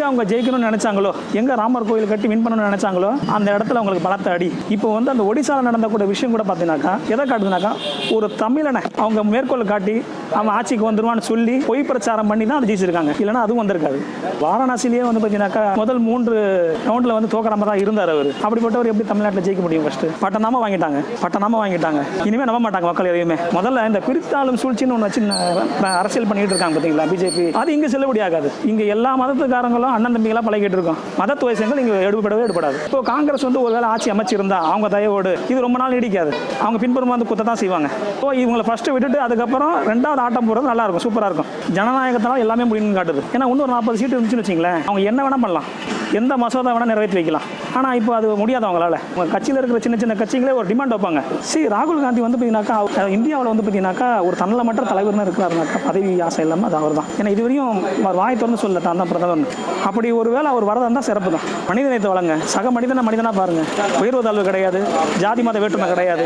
எங்கே அவங்க ஜெயிக்கணும்னு நினைச்சாங்களோ? எங்கே ராமர் கோயில் கட்டி வின் பண்ணணும்னு நினைச்சாங்களோ? அந்த இடத்துல அவங்களுக்கு பலத்த அடி. இப்போ வந்து அந்த ஒடிசாவில் நடந்த கூட விஷயம் கூட பார்த்தீங்கன்னாக்கா எதை காட்டுதுனாக்கா ஒரு தமிழனை அவங்க மேற்கோள் காட்டி அவன் ஆட்சிக்கு வந்துருவான்னு சொல்லி பொய் பிரச்சாரம் பண்ணி தான் அது ஜெயிச்சிருக்காங்க. இல்லைன்னா அதுவும் வந்திருக்காது. வாரணாசிலேயே வந்து பார்த்தீங்கன்னாக்கா முதல் மூன்று ரவுண்டில் வந்து தோக்கறாம தான் இருந்தார் அவர். அப்படிப்பட்டவர் எப்படி தமிழ்நாட்டில் ஜெயிக்க முடியும் ஃபஸ்ட்டு பட்டநாம வாங்கிட்டாங்க. பட்டநாம வாங்கிட்டாங்க. இனிமே நம்ப மாட்டாங்க மக்கள் எதையுமே. முதல்ல இந்த பிரித்தாளும் சூழ்ச்சின்னு ஒன்று வச்சு அரசியல் பண்ணிட்டு இருக்காங்க பார்த்தீங்களா பிஜேபி. அது இங்கே செல்லுபடி ஆகாது இங்கே எல்லா மதத்துக்காரங்களும் அண்ணன் தம்பிகளாக பழகிட்டு இருக்கோம். மத துவேஷங்கள் இங்கே எடுபடவே எடுபடாது. இப்போ காங்கிரஸ் வந்து ஒருவேளை ஆட்சி அமைச்சிருந்தா அவங்க தயவோடு இது ரொம்ப நாள் நீடிக்காது. அவங்க பின்புறமா வந்து குத்த தான் செய்வாங்க. ஸோ இவங்களை ஃபஸ்ட்டு விட்டுட்டு அதுக்கப்புறம் ரெண்டாவது ஆட்டம் போடுறது நல்லா இருக்கும் சூப்பராக இருக்கும். ஜனநாயகத்தினால எல்லாமே முடியும்னு காட்டுது. ஏன்னா இன்னொரு நாற்பது சீட்டு இருந்துச்சுன்னு வச்சிங்களேன் அவங்க என்ன வேணால் பண்ணலாம். எந்த மசோதா வேணால் நிறைவேற்றி வைக்கலாம். ஆனால் இப்போ அது முடியாது அவங்களால. கட்சியில் இருக்கிற சின்ன சின்ன கட்சிகளே ஒரு டிமாண்ட் வைப்பாங்க. சி ராகுல் காந்தி வந்து பார்த்தீங்கன்னாக்கா இந்தியாவில் வந்து பார்த்தீங்கன்னாக்கா ஒரு தன்னலமற்ற தலைவர்னு இருக்கிறாருனாக்கா பதவி ஆசை இல்லாமல் அது அவர் தான் ஏன்னா இதுவரையும் அவர் வாய் திறந்து சொல்லல தான் தான் பிரதமர் அப்படி ஒரு வேளை அவர் வரதான் தான் சிறப்பு தான் மனிதநேயத்தை வழங்க சக மனிதனை மனிதனாக பாருங்க. உயர்வு தாழ்வு கிடையாது. ஜாதி மத வேற்றுமை கிடையாது.